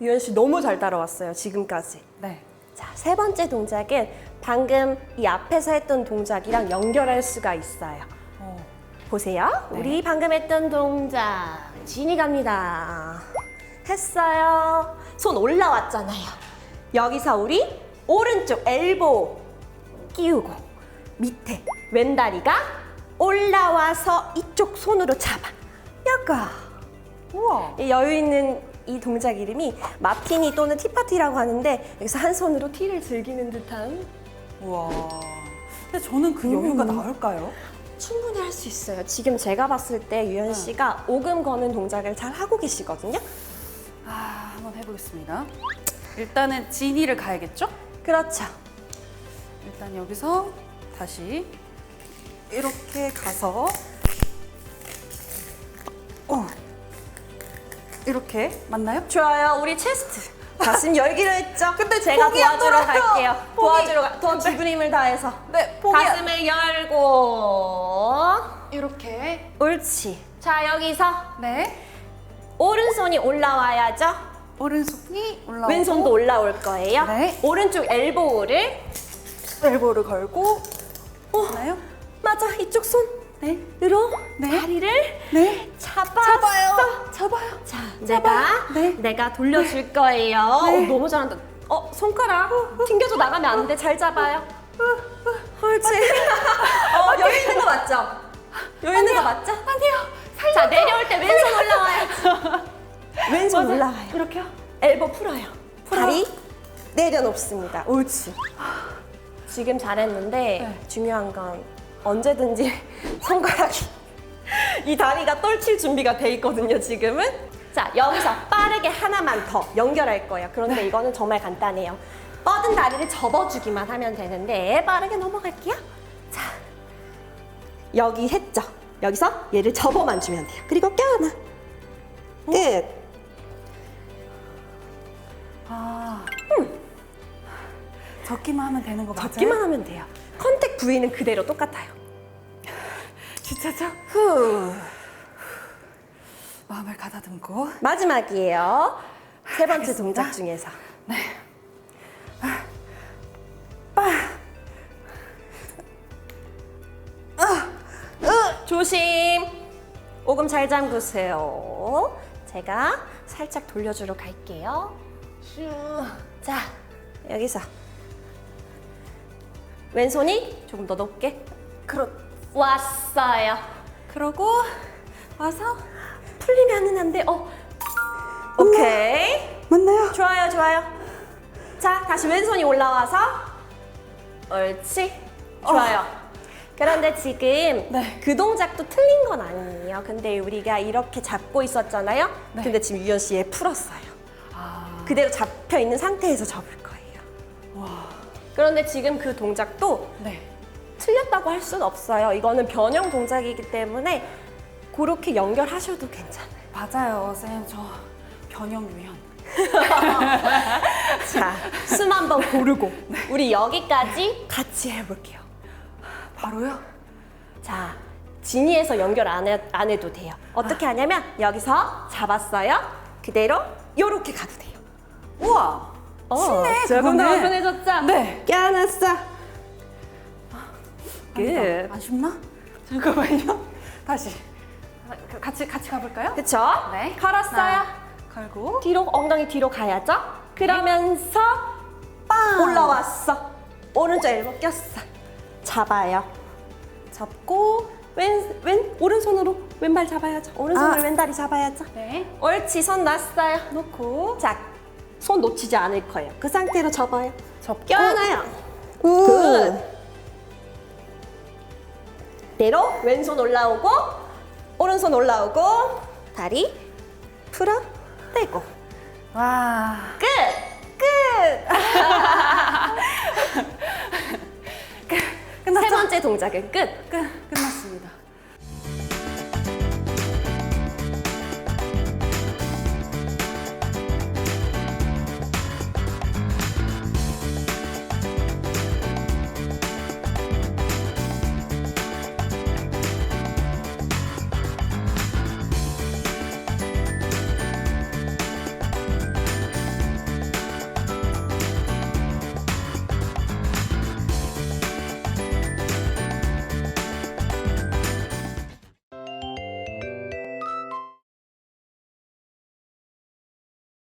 유현 씨 너무 잘 따라왔어요, 지금까지. 네. 자, 세 번째 동작은 방금 이 앞에서 했던 동작이랑 연결할 수가 있어요. 어. 보세요. 네. 우리 방금 했던 동작. 진이 갑니다. 했어요. 손 올라왔잖아요. 여기서 우리 오른쪽 엘보 끼우고 밑에 왼다리가 올라와서 이쪽 손으로 잡아. 여가. 우와. 이 여유 있는 이 동작 이름이 마티니 또는 티파티라고 하는데 여기서 한 손으로 티를 즐기는 듯한 우와. 근데 저는 그 여유가 음. 나올까요? 충분히 할 수 있어요. 지금 제가 봤을 때 유현 씨가 오금 거는 동작을 잘 하고 계시거든요. 아, 한번 해보겠습니다. 일단은 진이를 가야겠죠? 그렇죠. 일단 여기서 다시 이렇게 가서 어 이렇게 맞나요? 좋아요. 우리 체스트 가슴 열기로 했죠. 근데 제가 도와주러 돌아요. 갈게요. 폭이. 도와주러 가. 더 기분 힘을 다해서 네, 폭이 가슴을 열고 이렇게 옳지. 자 여기서 네 오른손이 올라와야죠. 오른손이 올라오고 왼손도 올라올 거예요. 네. 오른쪽 엘보를 엘보를 걸고 맞나요? 맞아 이쪽 네 손으로 네. 다리를 네 잡았어. 잡아요 잡아요 자, 내가 네. 내가 돌려줄 거예요. 네. 어, 너무 잘한다. 어, 손가락 튕겨져 나가면 안 돼. 잘 잡아요. 옳지. 어, 여유 있는 거 맞죠? 여유 있는 거 맞죠? 아니요 자, 내려올 때 왼손 올라와야죠. 왼손 올라와요. 그렇게요? 엘보 풀어요. 다리 내려놓습니다. 옳지. 지금 잘했는데 네. 중요한 건 언제든지 손가락이 이 다리가 떨칠 준비가 돼 있거든요, 지금은. 자, 여기서 빠르게 하나만 더 연결할 거예요. 그런데 이거는 정말 간단해요. 뻗은 다리를 접어주기만 하면 되는데 빠르게 넘어갈게요. 자, 여기 했죠? 여기서 얘를 접어만 주면 돼요. 그리고 껴안아. 끝. 아 적기만 하면 되는 거 맞아요? 잡기만 하면 돼요. 컨택 부위는 그대로 똑같아요. 진짜죠? 후. 마음을 가다듬고 마지막이에요. 세 번째 알겠습니다. 동작 중에서. 조심. 오금 잘 잠그세요. 제가 살짝 돌려주러 갈게요. 슈. 자, 여기서 왼손이 조금 더 높게. 그렇. 왔어요. 그러고 와서 풀리면은 안 돼. 어. 오케이. 맞나요? 좋아요, 좋아요. 자, 다시 왼손이 올라와서. 옳지. 좋아요. 그런데 지금 네. 그 동작도 틀린 건 아니에요. 근데 우리가 이렇게 잡고 있었잖아요. 네. 근데 지금 유연 씨에 풀었어요. 아 그대로 잡혀 있는 상태에서 접을 거예요. 와. 그런데 지금 그 동작도 네. 틀렸다고 할 수는 없어요. 이거는 변형 동작이기 때문에 그렇게 연결하셔도 괜찮아요. 맞아요, 쌤. 저 변형 유형. 자, 숨 한번 고르고 우리 여기까지 같이 해볼게요. 바로요? 자, 진이에서 연결 안, 해, 안 해도 돼요. 어떻게 하냐면 여기서 잡았어요. 그대로 요렇게 가도 돼요. 우와. 쉽네, 조금 더. 오픈해졌죠? 네. 껴안았어. 아니다. 끝. 안 쉽나? 잠깐만요. 다시. 가- 같이 같이 가볼까요? 그쵸? 네. 걸었어요. 하나, 걸고 뒤로, 엉덩이 뒤로 가야죠? 그러면서 빵 올라왔어. 오른쪽 엘보 꼈어. 잡아요. 잡고 왼, 왼 오른손으로 왼발 잡아야죠. 오른손으로 아. 왼다리 잡아야죠. 네. 옳지, 손 놨어요. 놓고. 자, 손 놓치지 않을 거예요. 그 상태로 접어요. 접고 껴안아요. 굿. 대로 왼손 올라오고, 오른손 올라오고, 다리 풀어, 떼고. 와. 끝! 끝! 세 끝났죠? 번째 동작은 끝. 끝 끝났습니다.